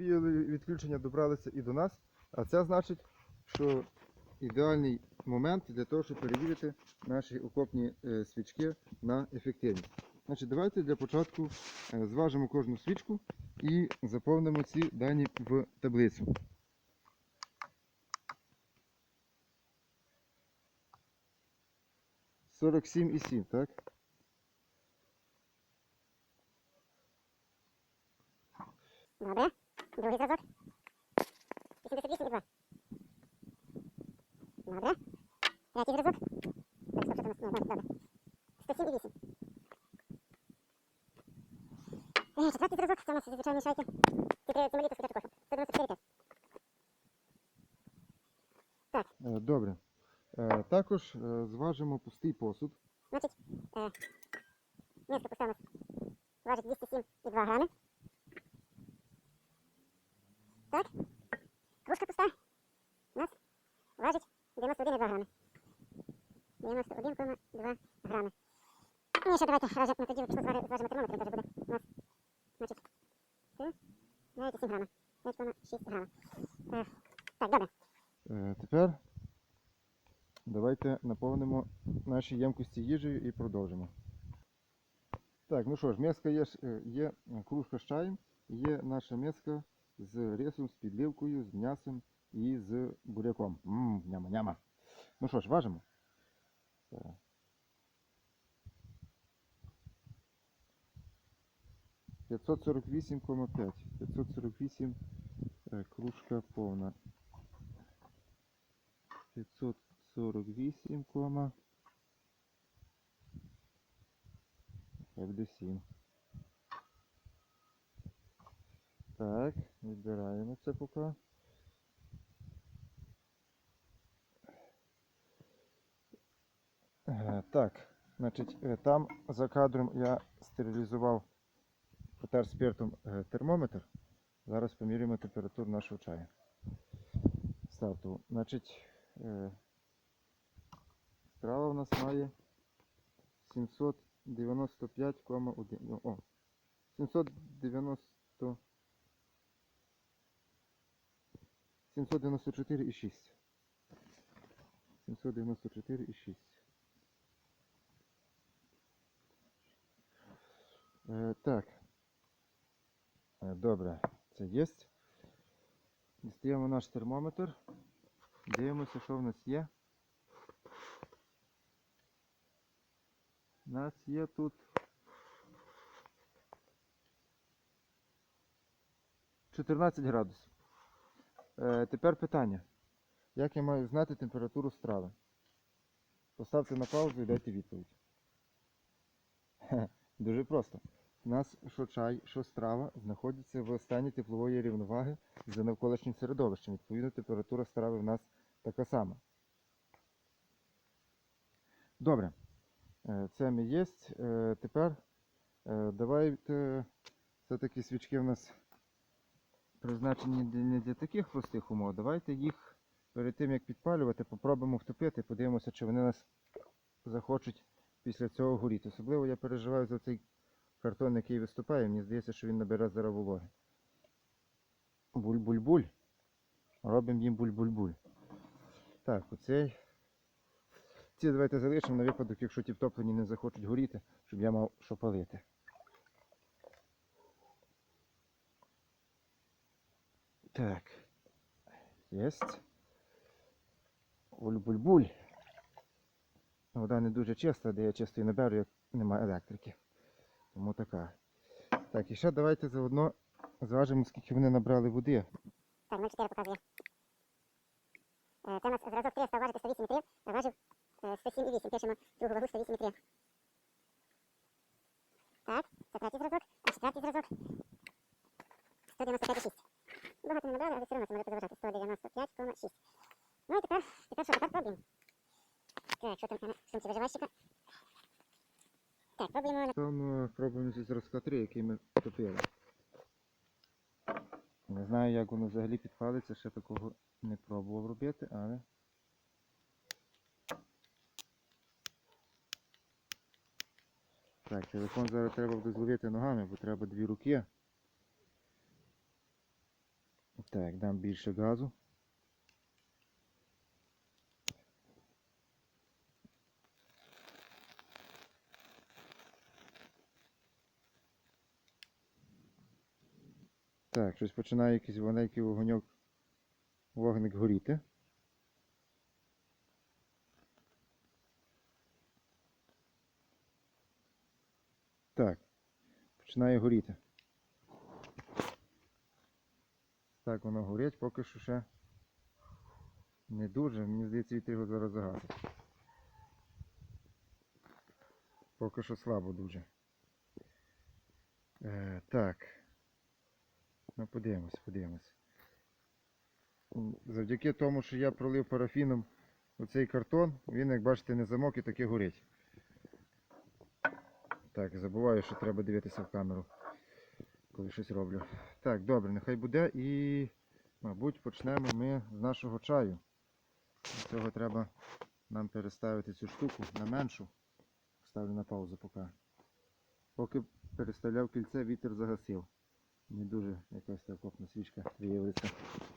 віялові відключення добралися і до нас, а це значить, що ідеальний момент для того, щоб перевірити наші окопні е, свічки на ефективність. Значить, давайте для початку е, зважимо кожну свічку і заповнимо ці дані в таблицю. Сорок сім і сім, так? Добре. Другий зразок. 88,2. Добре. Третій зразок. Так, що там? Ну, добре. 107,8. Е, Четвертий зразок. Це у нас звичайні шайки. Ці малі то спочатку кошу. 194,5. Е, Добре. Е, Також зважимо пустий посуд. Значить, е, миска пуста у нас важить 207,2 грами. Так. Кружка пуста у нас важить 91,2 грами. 91,2 грами. І ще давайте разом ну, тоді пішло зважимо термометр, теж буде у нас. Значить, це навіть 7 грама. 5,6 грама. Е, так, добре. Е, Тепер давайте наповнимо наші ємкості їжею і продовжимо. Так, ну що ж, миска є, е, є кружка з чаєм, є наша миска з рисом, з підливкою, з м'ясом і з буряком. Ммм, няма-няма. Ну що ж, важимо. П'ятсот сорок вісім кома п'ять. П'ятсот сорок вісім е, кружка повна. 548, кома. Хай буде 7. Так, відбираємо це поки. Е, Так, значить, е, там за кадром я стерилізував потер спиртом е, термометр. Зараз поміряємо температуру нашого чаю старту. Значить, страва в нас має 795,1. ну, О, 790. 794,6. 794,6. Е, так. Е, добре, це є. Дістаємо наш термометр. Дивимося, що в нас є. У нас є тут 14 градусів. Е, тепер питання. Як я маю знати температуру страви? Поставте на паузу і дайте відповідь. Дуже просто. У нас що чай, що страва знаходяться в стані теплової рівноваги за навколишнім середовищем. Відповідно, температура страви в нас така сама. Добре. Е, Це ми є. Е, Тепер давайте все-таки свічки в нас призначені не для таких простих умов. Давайте їх перед тим як підпалювати, попробуємо втопити, подивимося, чи вони нас захочуть після цього горіти. Особливо я переживаю за цей картон, який виступає. Мені здається, що він набере зараз вологи. Буль-буль-буль. Робимо їм буль-буль-буль. Так, оцей. Ці давайте залишимо на випадок, якщо ті втоплені не захочуть горіти, щоб я мав що палити. Так. Єсть. Буль-буль-буль. Вода не дуже чиста, де я чисто і наберу, як немає електрики. Тому така. Так, і ще давайте заодно зважимо, скільки вони набрали води. Так, 0,4 показує. Е, Це у нас зразок 3 став важити 108,3, а важив е, 107,8. Пишемо другу вагу 108,3. Так, це третій зразок, а четвертий зразок 195,6. Багато не набрали, але все одно це може позаважати. 195,6. Ну і тепер, тепер що, тепер пробуємо. Так, що там в сумці виживальщика? Так, пробуємо. Там пробуємо зі зразка 3, який ми топили. Не знаю, як воно взагалі підпалиться, ще такого не пробував робити, але. Так, телефон зараз треба буде зловити ногами, бо треба дві руки. Так, дам більше газу. Так, щось починає якийсь маленький вогоньок, вогник горіти. Так, починає горіти. Так воно горить, поки що ще не дуже. Мені здається, вітер його зараз загасить. Поки що слабо дуже. Е, так. Ну, подивимось, подивимось. Завдяки тому, що я пролив парафіном оцей картон, він, як бачите, не замок і таки горить. Так, забуваю, що треба дивитися в камеру, коли щось роблю. Так, добре, нехай буде і, мабуть, почнемо ми з нашого чаю. Для цього треба нам переставити цю штуку на меншу. Ставлю на паузу поки. Поки переставляв кільце, вітер загасив. Не дуже якась та окопна свічка виявиться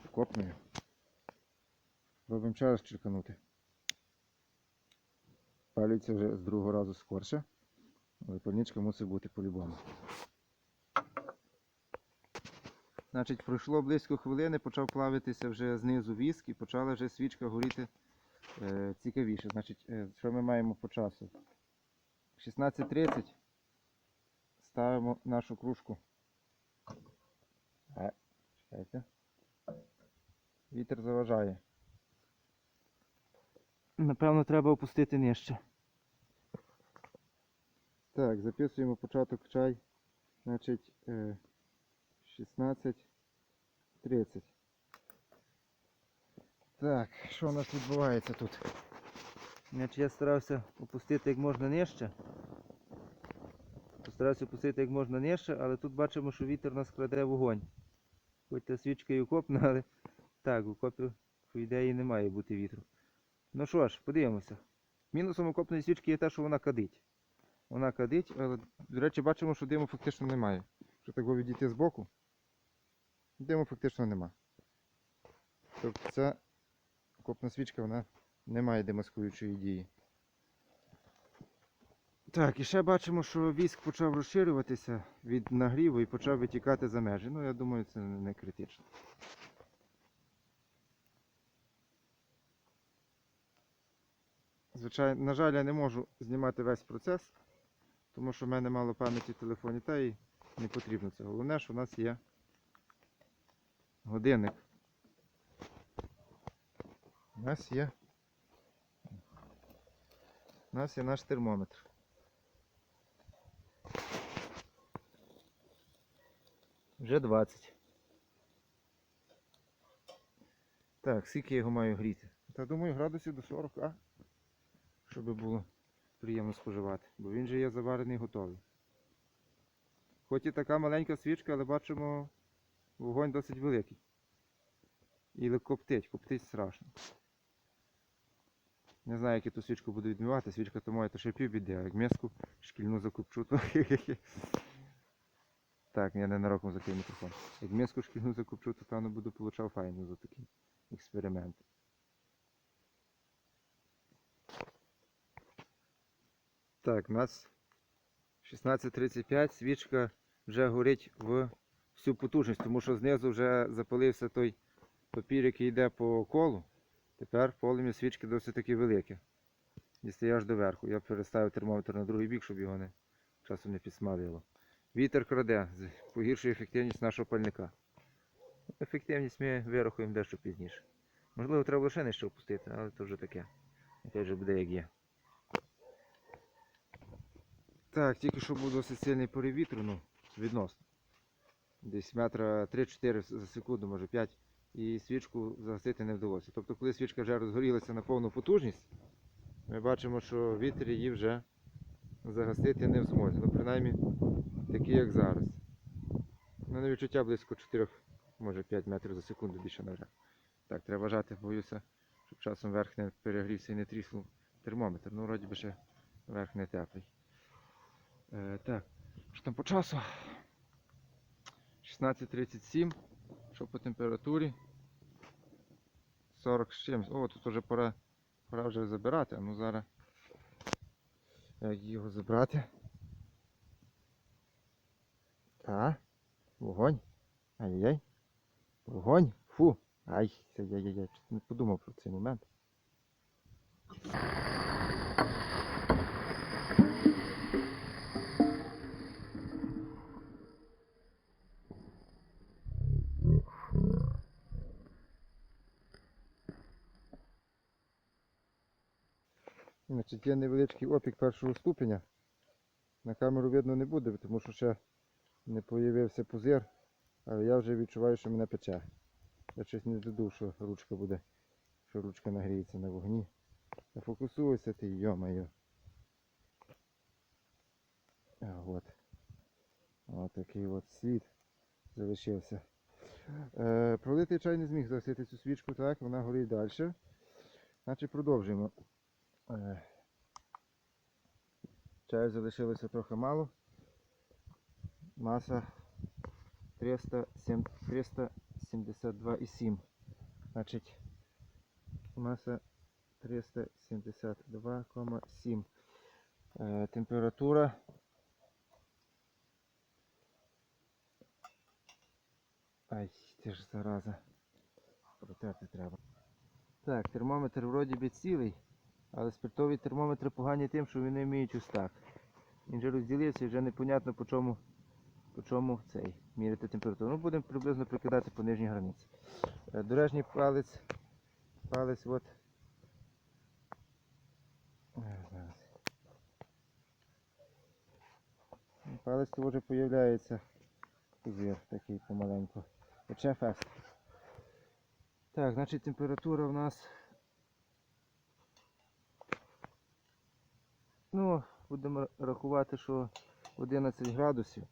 окопною. Робимо час черканути. Палюється вже з другого разу скорше. Але пальничка мусить бути по-любому. Значить, пройшло близько хвилини, почав плавитися вже знизу віск і почала вже свічка горіти е, цікавіше. Значить, е, що ми маємо по часу? 16.30 ставимо нашу кружку. А, чекайте. Вітер заважає. Напевно, треба опустити нижче. Так, записуємо початок чай. Значить, е, 16.30. Так, що у нас відбувається тут? Значить, я старався опустити як можна нижче. Постарався опустити як можна нижче, але тут бачимо, що вітер нас краде вогонь. Хоч та свічка і окопна, але так, в окопі, по ідеї, не має бути вітру. Ну що ж, подивимося. Мінусом окопної свічки є те, що вона кадить. Вона кадить, але, до речі, бачимо, що диму фактично немає. Якщо так його відійти збоку, диму фактично нема. Тобто ця окопна свічка вона не має демаскуючої дії. Так, і ще бачимо, що віск почав розширюватися від нагріву і почав витікати за межі. Ну, я думаю, це не критично. Звичайно, на жаль, я не можу знімати весь процес, тому що в мене мало пам'яті в телефоні, та і не потрібно це. Головне, що у нас є годинник. У нас є. У нас є наш термометр. Вже 20. Так, скільки я його маю гріти? Та думаю, градусів до 40, а? Щоб було приємно споживати. Бо він же є заварений готовий. Хоч і така маленька свічка, але бачимо вогонь досить великий. І коптить, коптить страшно. Не знаю, як я ту свічку буду відмивати. Свічка то моя, то ще півбіди, а як миску шкільну закупчу, то Так, я не нароком закрив мікрофон. Як миску шкільну закупчу, то певно буду получав файну за такий експеримент. Так, у нас 16.35, свічка вже горить в всю потужність, тому що знизу вже запалився той папір, який йде по колу. Тепер полум'я свічки досить таки велике. Дістає аж до верху. Я переставив термометр на другий бік, щоб його не, часом не підсмалило. Вітер краде, погіршує ефективність нашого пальника. Ефективність ми вирахуємо дещо пізніше. Можливо, треба лише нижче опустити, але це вже таке. Нехай вже буде як є. Так, тільки що був досить сильний порив вітру, ну, відносно. Десь метра 3-4 за секунду, може 5. І свічку загасити не вдалося. Тобто, коли свічка вже розгорілася на повну потужність, ми бачимо, що вітер її вже загасити не в змозі. Ну, принаймні, такі, як зараз. У мене відчуття близько 4, може 5 метрів за секунду більше навряд. Так, треба вважати, боюся, щоб часом верх не перегрівся і не тріснув термометр. Ну, вроді би ще верх не теплий. Е, так, що там по часу? 16.37. Що по температурі? 40 з чимось. О, тут вже пора, пора вже забирати. А ну зараз. Як його забрати? Так. Вогонь. Ай-яй. Вогонь. Фу. Ай, яй-яй-яй. Не подумав про цей момент. Значить, є невеличкий опік першого ступеня. На камеру видно не буде, тому що ще не появився пузир, але я вже відчуваю, що мене пече. Я щось не додув, що ручка буде, що ручка нагріється на вогні. Та фокусуйся ти, йо-моє. От. Ось такий от слід залишився. Е, пролитий чай не зміг загасити цю свічку, так, вона горить далі. Значить продовжуємо. Чаю залишилося трохи мало. Маса 372,7. Значить, маса 372,7. Е, температура. Ай, ти ж зараза. Протерти треба. Так, термометр вроді би цілий. Але спиртові термометри погані тим, що вони вміють ось так. Він вже розділився і вже непонятно по чому, по чому цей міряти температуру. Ну, будемо приблизно прикидати по нижній границі. Е, Дорожній палець. Палець от. Е. Палець то вже появляється. Пузир такий помаленьку. Пече фест. Так, значить температура в нас Ну, будемо рахувати, що 11 градусів.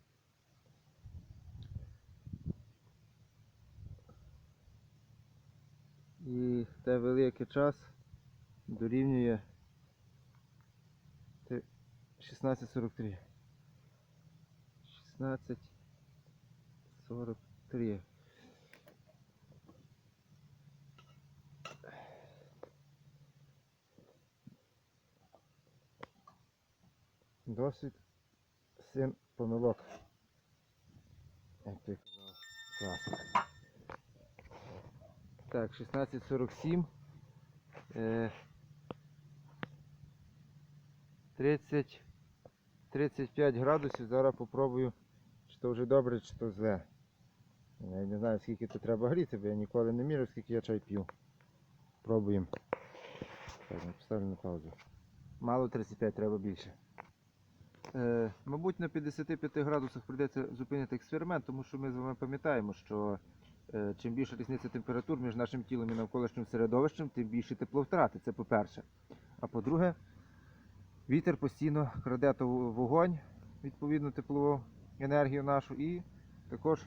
І те великий час дорівнює те- 16.43. 16.43. Досвід син помилок. Як ти казав, класик. Так, 16.47. Е, 30, 35 градусів. Зараз попробую, чи то вже добре, чи то зле. Я не знаю, скільки тут треба гріти, бо я ніколи не міряв, скільки я чай п'ю. Пробуємо. Так, поставлю на паузу. Мало 35, треба більше. Е, мабуть, на 55 градусах прийдеться зупинити експеримент, тому що ми з вами пам'ятаємо, що е, чим більше різниця температур між нашим тілом і навколишнім середовищем, тим більше тепловтрати. Це по-перше. А по-друге, вітер постійно краде вогонь, відповідно теплову енергію нашу, і також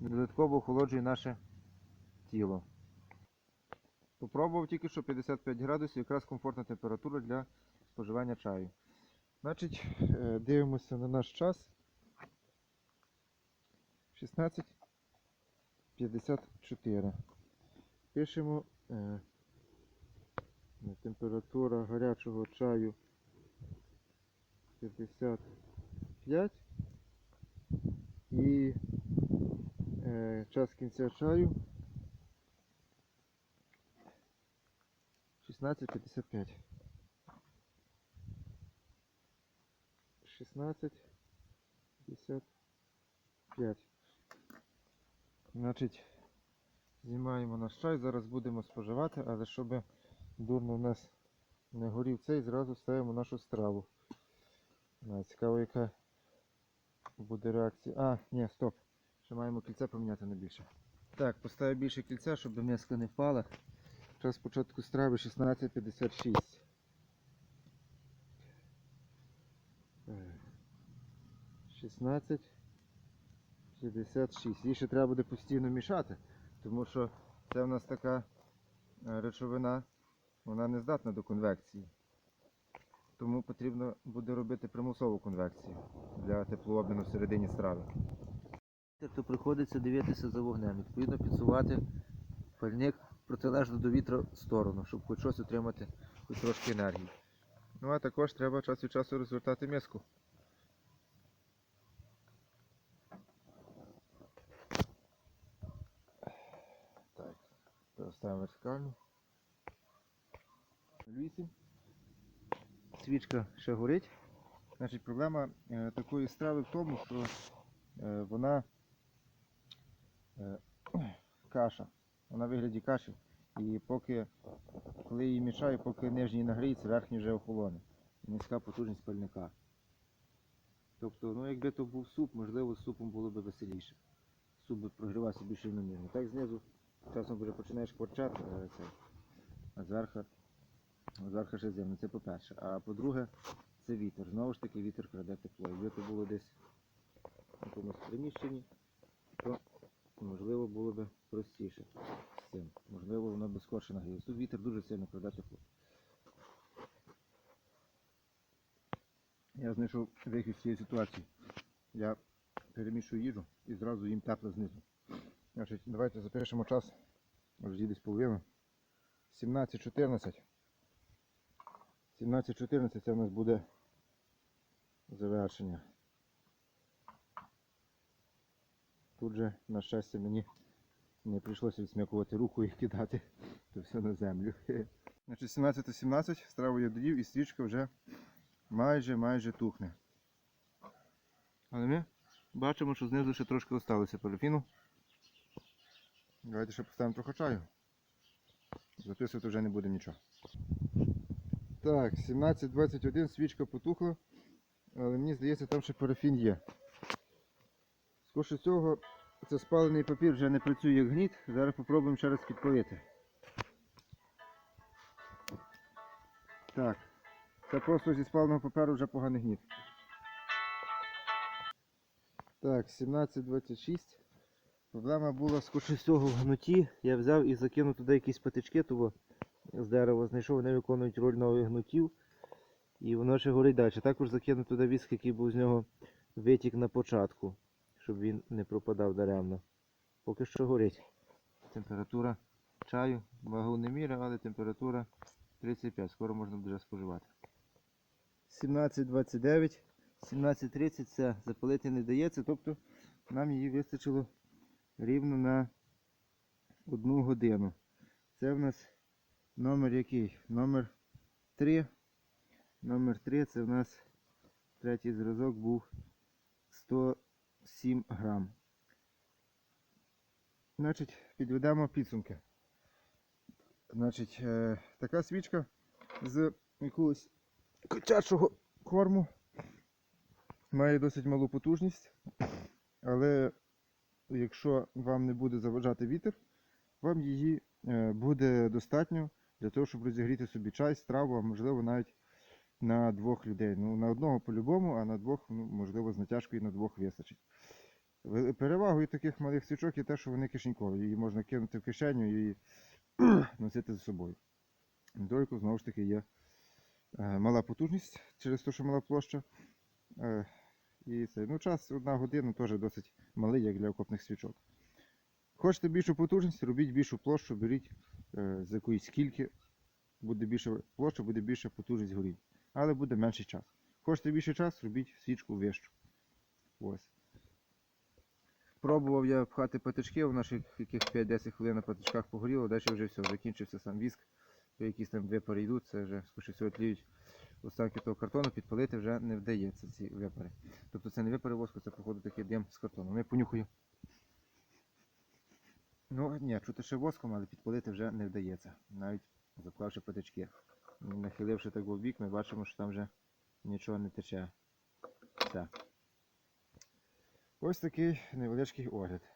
додатково охолоджує наше тіло. Попробував тільки що 55 градусів, якраз комфортна температура для споживання чаю. Значить, е, дивимося на наш час. 16.54. Пишемо е, температура гарячого чаю 55 і е, час кінця чаю 16.55. 16, 55. Значить, знімаємо наш чай, зараз будемо споживати, але щоб дурно в нас не горів цей, зразу ставимо нашу страву. Цікаво, яка буде реакція. А, ні, стоп. Ще маємо кільце поміняти на більше. Так, поставив більше кільця, щоб м'яско не впало. Час початку страви 16.56. Е, 16, 56. Її ще треба буде постійно мішати, тому що це в нас така е, речовина, вона не здатна до конвекції. Тому потрібно буде робити примусову конвекцію для теплообміну всередині страви. то приходиться дивитися за вогнем. Відповідно, підсувати пальник протилежно до вітру сторону, щоб хоч щось отримати, хоч трошки енергії. Ну а також треба час від часу розвертати миску. Так, поставимо вертикально. 8. Свічка ще горить. Значить, проблема е, такої страви в тому, що е, вона е, каша. Вона в вигляді каші. І поки, коли її мішаю, поки нижній нагріється, верхній вже охолоне. Низька потужність пальника. Тобто, ну якби то був суп, можливо, з супом було б веселіше. Суп би прогрівався більш рівномірно. Так знизу часом вже починаєш кварчати, е, це, а зверху ще земля. Це по-перше. А по-друге, це вітер. Знову ж таки вітер краде тепло. Якби це було десь в якомусь приміщенні, то можливо було б простіше з цим. Можливо, воно б скорше нагрілося. Тут вітер дуже сильно краде тепло. Я знайшов вихід з цієї ситуації. Я перемішую їжу і зразу їм тепло знизу. Значить, давайте запишемо час. Вже десь половину. 17.14. 17.14 це у нас буде завершення. Тут же, на щастя, мені не прийшлося відсмякувати руку і кидати то все на землю. Значить, 17.17 страву я доїв і стрічка вже майже майже тухне. Але ми бачимо, що знизу ще трошки залишилося парафіну. Давайте ще поставимо трохи чаю. Записувати вже не буде нічого. Так, 17.21 свічка потухла, але мені здається, там ще парафін є. Скорше цього, це спалений папір вже не працює як гніт. Зараз спробуємо ще раз підпалити. Так. Це просто зі спаленого паперу вже поганий гніт. Так, 17.26. Проблема була скорше всього в гнуті. Я взяв і закинув туди якісь патички того з дерева, знайшов, вони виконують роль нових гнутів. І воно ще горить далі. Також закинув туди віск, який був з нього витік на початку, щоб він не пропадав даремно. Поки що горить. Температура чаю, вагу не міра, але температура 35. Скоро можна буде споживати. 17.29, 17.30 це запалити не дається, тобто нам її вистачило рівно на одну годину. Це в нас номер який? Номер 3. Номер 3 це в нас третій зразок був 107 грам. Значить, підведемо підсумки. Значить, е, така свічка з якогось котячого корму. Має досить малу потужність, але якщо вам не буде заважати вітер, вам її е, буде достатньо для того, щоб розігріти собі чай, страву, а можливо навіть на двох людей. Ну, на одного по-любому, а на двох, ну, можливо, з натяжкою на двох вистачить. Перевагою таких малих свічок є те, що вони кишенькові. Її можна кинути в кишеню і носити з собою. Недоліком, знову ж таки, є е, мала потужність через те, що мала площа. І це, ну, час одна година теж досить малий, як для окопних свічок. Хочете більшу потужність, робіть більшу площу, беріть е, з якоїсь скільки. Буде більша площа, буде більша потужність горінь. Але буде менший час. Хочете більший час, робіть свічку вищу. Ось. Пробував я пхати патички, воно ж яких 5-10 хвилин на патичках погоріло, далі вже все, закінчився сам віск. То якісь там випари йдуть, це вже скоріше всього тліють останки того картону, підпалити вже не вдається ці випари. Тобто це не випари воску, це походу такий дим з картону. Ну я понюхаю. Ну ні, чути ще воском, але підпалити вже не вдається. Навіть заклавши патички. Нахиливши так в бік, ми бачимо, що там вже нічого не тече. Все. Ось такий невеличкий огляд.